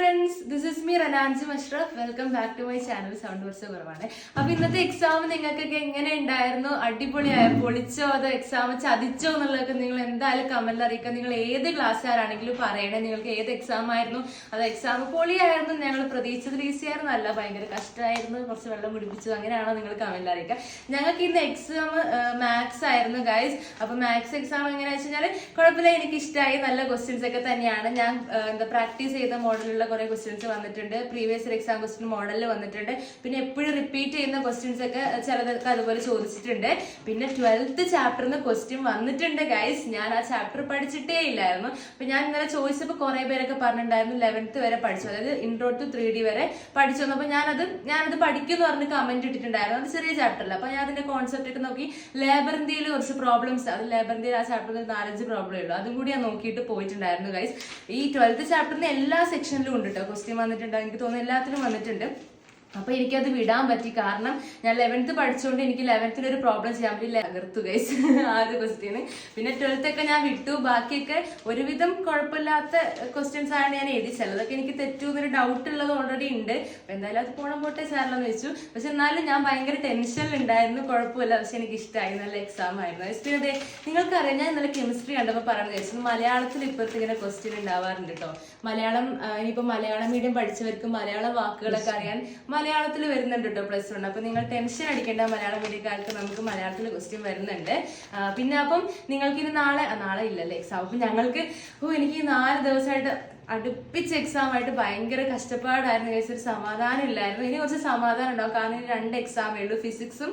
Friends this is me റനാൻസി Musharaf welcome back to my channel sound വർസ് കുറവാണ് അപ്പൊ ഇന്നത്തെ exam നിങ്ങൾക്കൊക്കെ എങ്ങനെ ഉണ്ടായിരുന്നു? അടിപൊളിയായ? പൊളിച്ചോ? അതോ എക്സാം ചതിച്ചോ എന്നുള്ളതൊക്കെ നിങ്ങൾ എന്തായാലും കമന്റിൽ അറിയിക്കുക. നിങ്ങൾ ഏത് ക്ലാസ്സുകാരാണെങ്കിലും പറയണേ. നിങ്ങൾക്ക് ഏത് എക്സാം ആയിരുന്നു? അത് എക്സാം പൊളിയായിരുന്നു ഞങ്ങൾ പ്രതീക്ഷിച്ചത്. ഈസി ആയിരുന്നു അല്ല ഭയങ്കര കഷ്ടമായിരുന്നു കുറച്ച് വെള്ളം കുടിപ്പിച്ചു അങ്ങനെയാണോ നിങ്ങൾ കമന്റിൽ അറിയിക്കുക. ഞങ്ങൾക്ക് ഇന്ന് എക്സാം മാത്സ് ആയിരുന്നു ഗൈസ് അപ്പൊ മാത്സ് എക്സാം എങ്ങനെയാ വെച്ച് കുഴപ്പമില്ല. എനിക്ക് ഇഷ്ടമായി നല്ല ക്വസ്റ്റ്യൻസ് ഒക്കെ തന്നെയാണ്. ഞാൻ എന്താ പ്രാക്ടീസ് ചെയ്ത മോഡലുള്ള കുറെ ക്വസ്റ്റ്യൻസ് വന്നിട്ടുണ്ട്. പ്രീവിയസ് ഇയർ എക്സാം ക്വസ്റ്റ്യൻ മോഡലിൽ വന്നിട്ടുണ്ട്. പിന്നെ എപ്പോഴും റിപ്പീറ്റ് ചെയ്യുന്ന ക്വസ്റ്റ്യൻസ് ഒക്കെ ചിലതൊക്കെ അതുപോലെ ചോദിച്ചിട്ടുണ്ട്. പിന്നെ ട്വൽത്ത് ചാപ്റ്ററിന് ക്വസ്റ്റ്യൻ വന്നിട്ടുണ്ട് ഗൈസ് ഞാൻ ആ ചാപ്റ്റർ പഠിച്ചിട്ടേ ഇല്ലായിരുന്നു. അപ്പൊ ഞാൻ ഇന്നലെ ചോദിച്ചപ്പോൾ കുറെ പേരൊക്കെ പറഞ്ഞിട്ടുണ്ടായിരുന്നു ലെവൻത്ത് വരെ പഠിച്ചു. അതായത് ഇൻട്രോ ടു ത്രീ ഡി വരെ പഠിച്ചു വന്നു അപ്പൊ ഞാനത് ഞാനത് പഠിക്കുമെന്ന് പറഞ്ഞ് കമന്റ് ഇട്ടിട്ടുണ്ടായിരുന്നു. അത് ചെറിയ ചാപ്റ്റർ അല്ല. അപ്പൊ ഞാൻ അതിന്റെ കോൺസെപ്റ്റ് ഒക്കെ നോക്കി. ലേബർ ഇന്ത്യയിൽ കുറച്ച് പ്രോബ്ലംസ് അത് ലേബർ ഇന്ത്യയിൽ ആ ചാപ്റ്ററിൽ നാലഞ്ച് പ്രോബ്ലം ഉള്ളൂ. അതും കൂടി ഞാൻ നോക്കിയിട്ട് പോയിട്ടുണ്ടായിരുന്നു ഗൈസ് ഈ ട്വൽത്ത് ചാപ്റ്ററിന് എല്ലാ സെക്ഷനിലും ഉണ്ട് കേട്ടോ ക്വസ്റ്റ്യൻ വന്നിട്ടുണ്ട്? എനിക്ക് തോന്നുന്നു എല്ലാത്തിനും വന്നിട്ടുണ്ട്. അപ്പൊ എനിക്കത് വിടാൻ പറ്റി. കാരണം ഞാൻ ലെവൻത്ത് പഠിച്ചുകൊണ്ട് എനിക്ക് ലെവൻത്തിൽ ഒരു പ്രോബ്ലം ചെയ്യാൻ പറ്റില്ല തകർത്തു ഗൈസ് ആ ഒരു ക്വസ്റ്റ്യന് പിന്നെ ട്വൽത്ത് ഒക്കെ ഞാൻ വിട്ടു. ബാക്കിയൊക്കെ ഒരുവിധം കുഴപ്പമില്ലാത്ത ക്വസ്റ്റ്യൻസ് ആണ് ഞാൻ എഴുതി ചിലതൊക്കെ എനിക്ക് തെറ്റു എന്നൊരു ഡൗട്ട് ഉള്ളത് ഓൾറെഡി ഉണ്ട്. അപ്പൊ എന്തായാലും അത് പോണം പോട്ടെ സാറിലെന്ന് വെച്ചു പക്ഷെ എന്നാലും ഞാൻ ഭയങ്കര ടെൻഷനിലുണ്ടായിരുന്നു കുഴപ്പമില്ല. പക്ഷെ എനിക്ക് ഇഷ്ടമായി നല്ല എക്സാം ആയിരുന്നു. എസ് അതെ നിങ്ങൾക്കറിയാം ഞാൻ ഇന്നലെ കെമിസ്ട്രി കണ്ടപ്പോൾ പറഞ്ഞു വെച്ചു മലയാളത്തിൽ ഇപ്പോഴത്തെ ഇങ്ങനെ ക്വസ്റ്റ്യൻ ഉണ്ടാവാറുണ്ട് കേട്ടോ മലയാളം ഇനിയിപ്പോൾ ഇനിയിപ്പോ മലയാളം മീഡിയം പഠിച്ചവർക്ക് മലയാള വാക്കുകളൊക്കെ അറിയാൻ മലയാളത്തിൽ വരുന്നുണ്ട് കേട്ടോ പ്ലസ് വൺ അപ്പൊ നിങ്ങൾ ടെൻഷൻ അടിക്കേണ്ട മലയാളം മീഡിയക്കാർക്ക് നമുക്ക് മലയാളത്തിൽ ക്വസ്റ്റ്യൻ വരുന്നുണ്ട്. പിന്നെ അപ്പം നിങ്ങൾക്ക് ഇനി നാളെ നാളെ ഇല്ലല്ലേ എക്സാം അപ്പൊ ഞങ്ങൾക്ക് ഓ എനിക്ക് നാല് ദിവസമായിട്ട് അടുപ്പിച്ച് എക്സാം ആയിട്ട് ഭയങ്കര കഷ്ടപ്പാടായിരുന്നു. കേസ് ഒരു സമാധാനം ഇല്ലായിരുന്നു. ഇനി കുറച്ച് സമാധാനം ഉണ്ടാവും. കാരണം ഇനി രണ്ട് എക്സാമേ ഉള്ളൂ. ഫിസിക്സും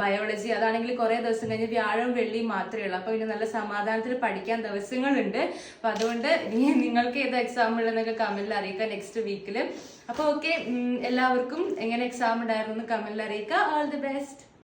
ബയോളജി അതാണെങ്കിൽ കുറെ ദിവസം കഴിഞ്ഞ് വ്യാഴവും വെള്ളിയും മാത്രമേ ഉള്ളൂ. അപ്പൊ ഇനി നല്ല സമാധാനത്തിൽ പഠിക്കാൻ ദിവസങ്ങളുണ്ട്. അപ്പൊ അതുകൊണ്ട് ഇനി നിങ്ങൾക്ക് ഏത് എക്സാം ഉള്ളതെന്നൊക്കെ കമന്റിൽ അറിയിക്കാം നെക്സ്റ്റ് വീക്കിൽ അപ്പൊ ഓക്കെ എല്ലാവർക്കും എങ്ങനെ എക്സാം ഉണ്ടായിരുന്നു എന്ന് അറിയിക്കുക. All the best